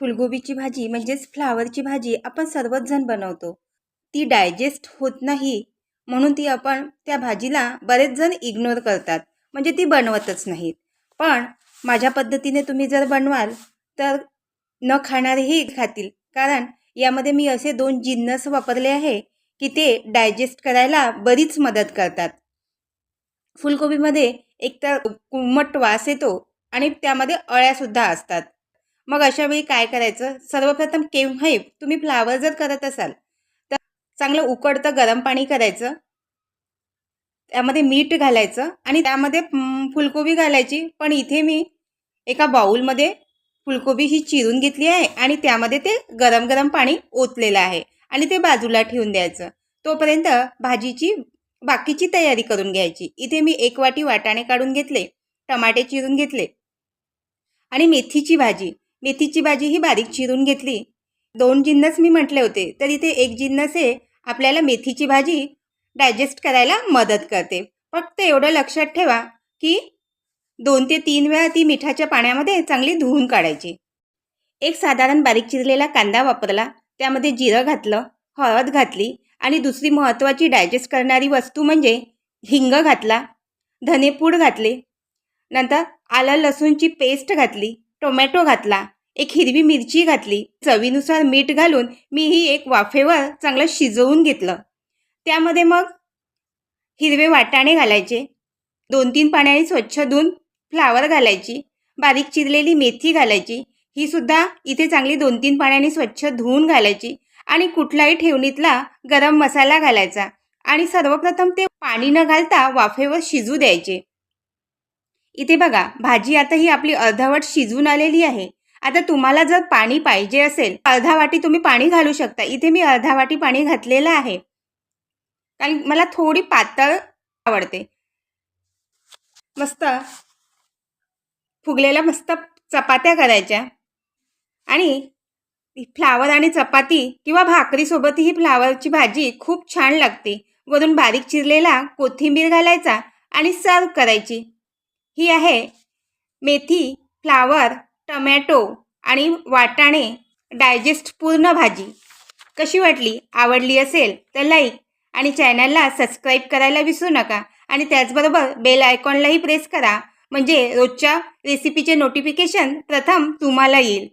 फुलगोबीची भाजी म्हणजेच फ्लावरची भाजी आपण सर्वच जण बनवतो. ती डायजेस्ट होत नाही म्हणून ती आपण त्या भाजीला बरेच जण इग्नोर करतात. म्हणजे ती बनवतच नाहीत. पण माझ्या पद्धतीने तुम्ही जर बनवाल तर न खाणारेही खातील. कारण यामध्ये मी असे दोन जिन्नस वापरले आहे की ते डायजेस्ट करायला बरीच मदत करतात. फुलकोबीमध्ये एकतर कुमट वास येतो आणि त्यामध्ये अळ्यासुद्धा असतात. मग अशा वेळी काय करायचं? सर्वप्रथम केव्हाही तुम्ही फ्लावर जर करत असाल तर चांगलं उकडतं गरम पाणी करायचं. त्यामध्ये मीठ घालायचं आणि त्यामध्ये फुलकोबी घालायची. पण इथे मी एका बाऊलमध्ये फुलकोबी ही चिरून घेतली आहे आणि त्यामध्ये ते गरम गरम पाणी ओतलेलं आहे आणि ते बाजूला ठेवून द्यायचं. तोपर्यंत भाजीची बाकीची तयारी करून घ्यायची. इथे मी एक वाटी वाटाणे काढून घेतले टमाटे चिरून घेतले आणि मेथीची भाजी. मेथीची भाजी ही बारीक चिरून घेतली. दोन जिन्नस मी म्हटले होते तर इथे एक जिन्नस हे आपल्याला मेथीची भाजी डायजेस्ट करायला मदत करते. फक्त एवढं लक्षात ठेवा की दोन ते तीन वेळा ती मिठाच्या पाण्यामध्ये चांगली धुवून काढायची. एक साधारण बारीक चिरलेला कांदा वापरला त्यामध्ये जिरं घातलं हळद घातली आणि दुसरी महत्त्वाची डायजेस्ट करणारी वस्तू म्हणजे हिंग घातला धनेपूड घातले नंतर आलं लसूणची पेस्ट घातली टोमॅटो घातला. एक हिरवी मिरची घातली. चवीनुसार मीठ घालून मी ही एक वाफेवर चांगलं शिजवून घेतलं. त्यामध्ये मग हिरवे वाटाणे घालायचे. दोन तीन पाण्याने स्वच्छ धुवून फ्लावर घालायची. बारीक चिरलेली मेथी घालायची. ही सुद्धा इथे चांगली दोन तीन पाण्याने स्वच्छ धुवून घालायची आणि कुठलाही ठेवणीतला गरम मसाला घालायचा आणि सर्वप्रथम ते पाणी न घालता वाफेवर शिजू द्यायचे. इथे बघा भाजी आता ही आपली अर्धावट शिजून आलेली आहे. आता तुम्हाला जर पाणी पाहिजे असेल अर्धा वाटी तुम्ही पाणी घालू शकता. इथे मी अर्धा वाटी पाणी घातलेलं आहे. कारण मला थोडी पातळ आवडते. मस्त फुगलेल्या मस्त चपात्या करायच्या. आणि फ्लावर आणि चपाती किंवा भाकरीसोबत ही फ्लावरची भाजी खूप छान लागते. वरून बारीक चिरलेला कोथिंबीर घालायचा आणि सर्व करायची. ही आहे. मेथी फ्लावर टमॅटो आणि वाटाणे. डायजेस्ट पूर्ण भाजी. कशी वाटली? आवडली असेल तर लाईक आणि चॅनलला सबस्क्राईब करायला विसरू नका आणि त्याचबरोबर बेल आयकॉनलाही प्रेस करा. म्हणजे रोजच्या रेसिपीचे नोटिफिकेशन प्रथम तुम्हाला येईल.